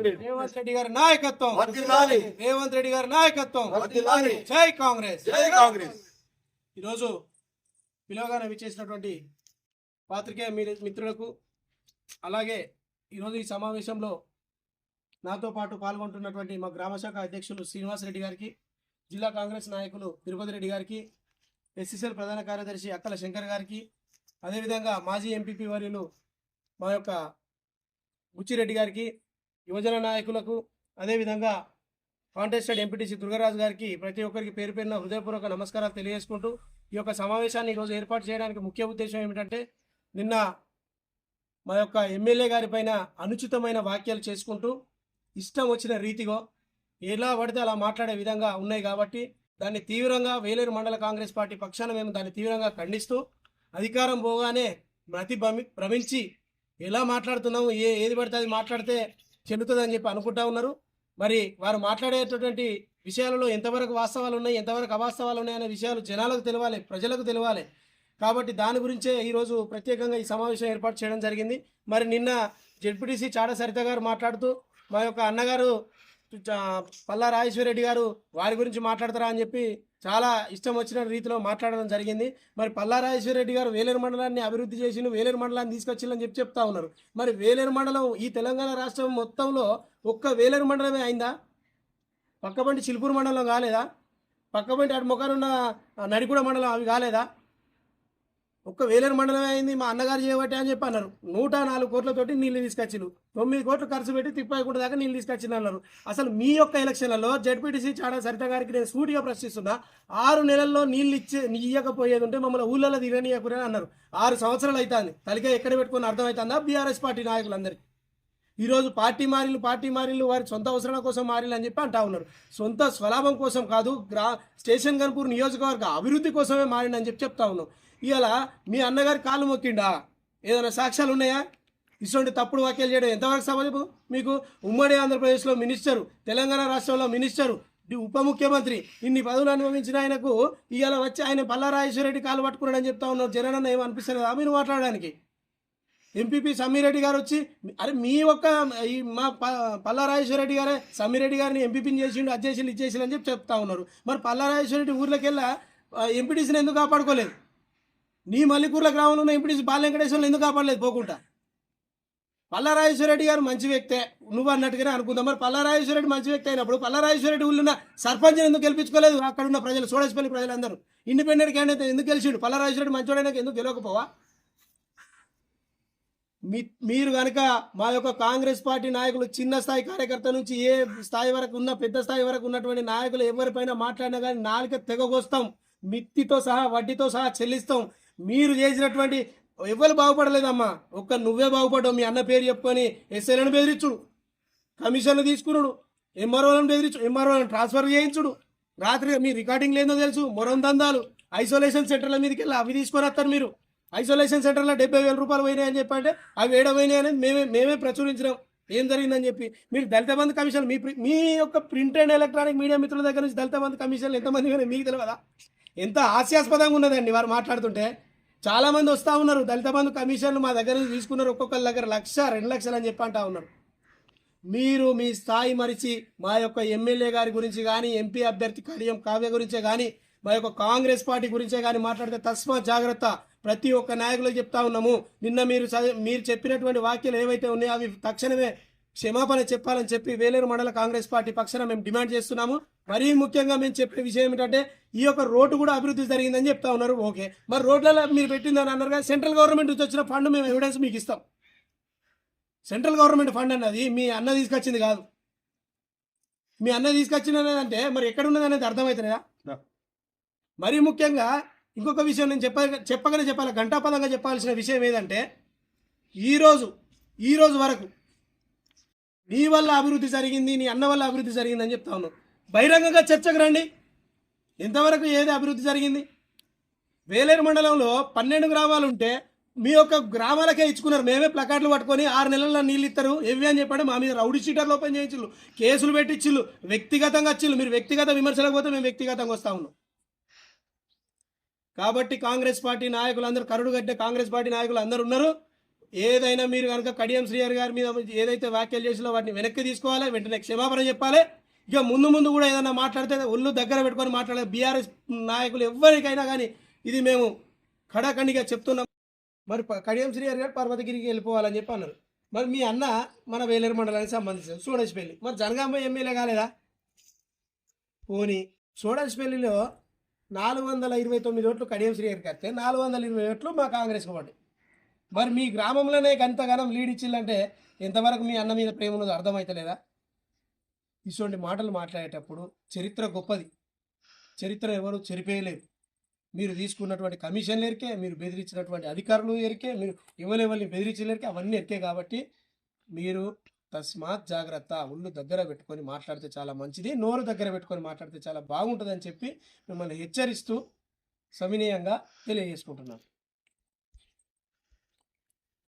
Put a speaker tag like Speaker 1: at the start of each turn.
Speaker 1: కాంగ్రెస్.
Speaker 2: రేవంత్ రెడ్డి గారి నాయకత్వం. రేవంత్ రెడ్డి గారి నాయకత్వం. జై కాంగ్రెస్.
Speaker 1: జై కాంగ్రెస్.
Speaker 2: ఈరోజు పిలవగానే విచ్చేసినటువంటి పాత్రికేయ మిత్రులకు అలాగే ఈరోజు ఈ సమావేశంలో నాతో పాటు పాల్గొంటున్నటువంటి మా గ్రామ శాఖ అధ్యక్షులు శ్రీనివాసరెడ్డి గారికి జిల్లా కాంగ్రెస్ నాయకులు తిరుపతి రెడ్డి గారికి ఎస్సీసీఎల్ ప్రధాన కార్యదర్శి అక్కల శంకర్ గారికి అదేవిధంగా మాజీ ఎంపీపీ వర్యులు మా యొక్క బుచ్చిరెడ్డి గారికి యువజన నాయకులకు అదేవిధంగా కాంటెస్టెడ్ ఎంపీటీసీ దుర్గరాజు గారికి ప్రతి ఒక్కరికి పేరు పేరున హృదయపూర్వక నమస్కారాలు తెలియజేసుకుంటూ ఈ యొక్క సమావేశాన్ని ఈరోజు ఏర్పాటు చేయడానికి ముఖ్య ఉద్దేశం ఏమిటంటే నిన్న మా యొక్క ఎమ్మెల్యే గారి పైన అనుచితమైన వ్యాఖ్యలు చేసుకుంటూ ఇష్టం వచ్చిన రీతిగా ఎలా పడితే అలా మాట్లాడే విధంగా ఉన్నాయి కాబట్టి దాన్ని తీవ్రంగా వేలేరు మండల కాంగ్రెస్ పార్టీ పక్షాన మేము దాన్ని తీవ్రంగా ఖండిస్తూ అధికారం పోగానే ప్రతి భ్రమించి ఎలా మాట్లాడుతున్నాము ఏ ఏది పడితే అది మాట్లాడితే చెల్లుతుందని చెప్పి అనుకుంటా ఉన్నారు. మరి వారు మాట్లాడేటటువంటి విషయాలలో ఎంతవరకు వాస్తవాలు ఉన్నాయి ఎంతవరకు అవాస్తవాలు ఉన్నాయి అనే విషయాలు జనాలకు తెలియాలి ప్రజలకు తెలియాలి కాబట్టి దాని గురించే ఈరోజు ప్రత్యేకంగా ఈ సమావేశం ఏర్పాటు చేయడం జరిగింది. మరి నిన్న జడ్పీటీసీ చాడ సరిత గారు మాట్లాడుతూ మా యొక్క అన్నగారు పల్లా పల్లా రాజేశ్వరరెడ్డి గారు వారి గురించి మాట్లాడతారా అని చెప్పి చాలా ఇష్టం వచ్చిన రీతిలో మాట్లాడడం జరిగింది. మరి పల్లా రెడ్డి గారు వేలేరు మండలాన్ని అభివృద్ధి చేసి వేలేరు మండలాన్ని తీసుకొచ్చిందని చెప్పి చెప్తా ఉన్నారు. మరి వేలేరు మండలం ఈ తెలంగాణ రాష్ట్రం మొత్తంలో ఒక్క వేలేరు మండలమే అయిందా? పక్కబంటి చిలుపూరు మండలం కాలేదా? పక్కబంటి అటు మొక్కనున్న నడికూడ మండలం అవి కాలేదా? ఒక్క వేలేరు మండలమే అయింది మా అన్నగారు చేయబట్టే అని చెప్పి అన్నారు. నూట నాలుగు కోట్లతోటి నీళ్ళు తీసుకొచ్చిరు తొమ్మిది కోట్లు ఖర్చు పెట్టి తిప్పాయకుండా దాకా నీళ్ళు తీసుకొచ్చింది అన్నారు. అసలు మీ యొక్క ఎలక్షన్లలో జడ్పీటీసీ చాడా సరిత గారికి నేను సూటిగా ప్రశ్నిస్తున్నా ఆరు నెలల్లో నీళ్ళు ఇచ్చే ఇయ్యకపోయేది ఉంటే మమ్మల్ని ఊళ్ళలో తిరగనీయకురని అన్నారు. ఆరు సంవత్సరాలు అవుతుంది తలికే ఎక్కడ పెట్టుకుని అర్థమవుతుందా బీఆర్ఎస్ పార్టీ నాయకులందరికీ? ఈరోజు పార్టీ మారిలు పార్టీ మారిలు వారి సొంత అవసరాల కోసం మారిలు అని చెప్పి అంటా ఉన్నారు. సొంత స్వలాభం కోసం కాదు గ్రా స్టేషన్ గన్పూర్ నియోజకవర్గ అభివృద్ధి కోసమే మారిండు చెప్పి చెప్తా ఉన్నాం. ఇవాళ మీ అన్నగారి కాలు మొక్కిండా? ఏదైనా సాక్ష్యాలు ఉన్నాయా? ఇటువంటి తప్పుడు వ్యాఖ్యలు చేయడం ఎంతవరకు సమాజం మీకు ఉమ్మడి ఆంధ్రప్రదేశ్లో మినిస్టరు తెలంగాణ రాష్ట్రంలో మినిస్టరు ఉప ముఖ్యమంత్రి ఇన్ని పదవులు అనుభవించిన ఆయనకు ఇవాళ వచ్చి ఆయన పల్లారాజేశ్వరరెడ్డి కాలు పట్టుకున్నాడని చెప్తా ఉన్నారు జగనన్న ఏమనిపిస్తలేదా మీరు మాట్లాడడానికి? ఎంపీపీ సమ్మిరెడ్డి గారు వచ్చి అరే మీ ఒక్క ఈ మా ప- పల్లారాజేశ్వరరెడ్డి గారే సమ్మిరెడ్డి గారిని ఎంపీపీని చేసిండు అది చేసిండు ఇది చేసిండు అని చెప్పి చెప్తా ఉన్నారు. మరి పల్లారాజేశ్వరరెడ్డి ఊర్లోకి వెళ్ళా ఎంపీటీసీని ఎందుకు కాపాడుకోలేదు? నీ మల్లికూర్ల గ్రామంలో ఉన్న ఎంపీటీసీ బాల వెంకటేశ్వర్లు ఎందుకు కాపాడలేదు? పోకుండా పల్లారాజేశ్వరరెడ్డి గారు మంచి వ్యక్తే. నువ్వు అన్నట్టుగానే అనుకుందాం. మరి పల్లారాజేశ్వరరెడ్డి మంచి వ్యక్తి అయినప్పుడు పల్లారాజేశ్వరరెడ్డి ఊళ్ళున్న ఉన్న సర్పంచ్ని ఎందుకు గెలిపించుకోలేదు? అక్కడ ఉన్న ప్రజలు సోడేశ్వల్లి ప్రజలందరూ. ఇండిపెండెంట్ క్యాండిడేట్ ఎందుకు గెలిచిండు? పల్లారాజేశ్వరరెడ్డి మంచోడైనా ఎందుకు గెలవకపోవా? మీ మీరు కనుక మా యొక్క కాంగ్రెస్ పార్టీ నాయకులు చిన్న స్థాయి కార్యకర్త నుంచి ఏ స్థాయి వరకు ఉన్న పెద్ద స్థాయి వరకు ఉన్నటువంటి నాయకులు ఎవరిపైన మాట్లాడినా కానీ నాలుక తెగకొస్తాం మిత్తితో సహా వడ్డీతో సహా చెల్లిస్తాం. మీరు చేసినటువంటి ఎవరు బాగుపడలేదమ్మా. ఒక్క నువ్వే బాగుపడ్డావు. మీ అన్న పేరు చెప్పుకొని ఎస్ఐలను బెదిరించుడు. కమిషన్లు తీసుకున్నాడు ఎంఆర్ఓలను బెదిరించు ఎంఆర్ఓలను ట్రాన్స్ఫర్ చేయించుడు. రాత్రి మీ రికార్డింగ్ లేదో తెలుసు. మొరం దందాలు. ఐసోలేషన్ సెంటర్ల మీదకి వెళ్ళి అవి తీసుకొని వస్తారు మీరు. ఐసోలేషన్ సెంటర్లో డెబ్బై వేల రూపాయలు పోయినాయని చెప్పి చెప్పంటే అవి ఏడ పోయినాయి అనేది మేమే మేమే ప్రచురించినాం. ఏం జరిగిందని చెప్పి. మీరు దళిత బంధు కమిషన్ మీ మీ యొక్క ప్రింట్ అండ్ ఎలక్ట్రానిక్ మీడియా మిత్రుల దగ్గర నుంచి దళిత బంధు కమిషన్లు ఎంతమంది మీకు తెలియదా? ఎంత హాస్యాస్పదంగా ఉన్నదండి వారు మాట్లాడుతుంటే. చాలా మంది వస్తూ ఉన్నారు. దళిత బంధు కమిషన్లు మా దగ్గర నుంచి తీసుకున్నారు. ఒక్కొక్కరి దగ్గర లక్ష రెండు లక్షలు అని చెప్పి అంటా ఉన్నారు. మీరు మీ స్థాయి మరిచి మా యొక్క ఎమ్మెల్యే గారి గురించి కానీ ఎంపీ అభ్యర్థి కడియం కావ్య గురించే కానీ మా యొక్క కాంగ్రెస్ పార్టీ గురించే కానీ మాట్లాడితే తస్మా జాగ్రత్త. ప్రతి ఒక్క నాయకులకు చెప్తా ఉన్నాము. నిన్న మీరు మీరు చెప్పినటువంటి వాక్యాలు ఏవైతే ఉన్నాయో అవి తక్షణమే క్షమాపణ చెప్పాలని చెప్పి వేలేరు మండల కాంగ్రెస్ పార్టీ పక్షాన మేము డిమాండ్ చేస్తున్నాము. మరీ ముఖ్యంగా మేము చెప్పే విషయం ఏమిటంటే ఈ యొక్క రోడ్డు కూడా అభివృద్ధి జరిగిందని చెప్తా ఉన్నారు. ఓకే. మరి రోడ్లలో మీరు పెట్టిందని అన్నారు కదా సెంట్రల్ గవర్నమెంట్ నుంచి వచ్చిన ఫండ్ మేము ఎవిడెన్స్ మీకు ఇస్తాం. సెంట్రల్ గవర్నమెంట్ ఫండ్ అన్నది మీ అన్న తీసుకొచ్చింది కాదు. మీ అన్న తీసుకొచ్చింది అంటే మరి ఎక్కడ ఉన్నది అనేది అర్థమవుతుందా మరీ ముఖ్యంగా ఇంకొక విషయం నేను చెప్ప చెప్పగానే చెప్పాలి. ఘంటాపదంగా చెప్పాల్సిన విషయం ఏదంటే ఈరోజు ఈ రోజు వరకు నీ వల్ల అభివృద్ధి జరిగింది నీ అన్న వల్ల అభివృద్ధి జరిగింది అని చెప్తా ఉన్నాను బహిరంగంగా చర్చకు రండి. ఎంతవరకు ఏది అభివృద్ధి జరిగింది? వేలేరు మండలంలో పన్నెండు గ్రామాలు ఉంటే మీ యొక్క గ్రామాలకే ఇచ్చుకున్నారు. మేమే ప్లకార్డులు పట్టుకొని ఆరు నెలల్లో నీళ్ళు ఇస్తారు. ఎవి అని చెప్పండి? మా మీద రౌడీ షీటర్లు ఓపెన్ చేయించు కేసులు పెట్టించిల్లు వ్యక్తిగతంగా వచ్చిల్లు మీరు వ్యక్తిగత విమర్శలకు పోతే మేము వ్యక్తిగతంగా వస్తా ఉన్నాం. కాబట్టి కాంగ్రెస్ పార్టీ నాయకులు అందరూ కరుడు కట్టే కాంగ్రెస్ పార్టీ నాయకులు అందరూ ఉన్నారు. ఏదైనా మీరు కనుక కడియం శ్రీహర్ గారి మీద ఏదైతే వ్యాఖ్యలు చేసినా వాటిని వెనక్కి తీసుకోవాలి వెంటనే క్షమాపణ చెప్పాలి. ఇక ముందు ముందు కూడా ఏదైనా మాట్లాడితే ఒళ్ళు దగ్గర పెట్టుకొని మాట్లాడే బీఆర్ఎస్ నాయకులు ఎవరికైనా కానీ ఇది మేము కడాఖండిగా చెప్తున్నాం. మరి కడియం శ్రీహరి గారు పర్వతగిరికి వెళ్ళిపోవాలని చెప్పి అన్నారు. మరి మీ అన్న మన వేలేరు మండలానికి సంబంధించిన సూడజ్పల్లి మరి జనగామ ఎమ్మెల్యే కాలేదా? పోనీ. సూడజ్పల్లిలో నాలుగు వందల ఇరవై తొమ్మిది ఓట్లు కడియం శ్రీహరికి వస్తే నాలుగు వందల ఇరవై ఓట్లు మా కాంగ్రెస్కి పడ్డాయి. మరి మీ గ్రామంలోనే గంతగానం లీడ్ ఇచ్చిందంటే ఎంతవరకు మీ అన్న మీద ప్రేమ ఉన్నదో అర్థమవుతలేదా ఇటువంటి మాటలు మాట్లాడేటప్పుడు చరిత్ర గొప్పది. చరిత్ర ఎవరు చెరిపేయలేరు. మీరు తీసుకున్నటువంటి కమిషన్లు ఎరికే మీరు బెదిరించినటువంటి అధికారులు ఎరికే మీరు ఎవరెవరిని బెదిరించలేరికే అవన్నీ ఎరికే కాబట్టి మీరు తస్మాత్ జాగ్రత్త ఒళ్ళు దగ్గర పెట్టుకొని మాట్లాడితే చాలా మంచిది నోరు దగ్గర పెట్టుకొని మాట్లాడితే చాలా బాగుంటుందని చెప్పి మిమ్మల్ని హెచ్చరిస్తూ సవినయంగా తెలియజేసుకుంటున్నాను.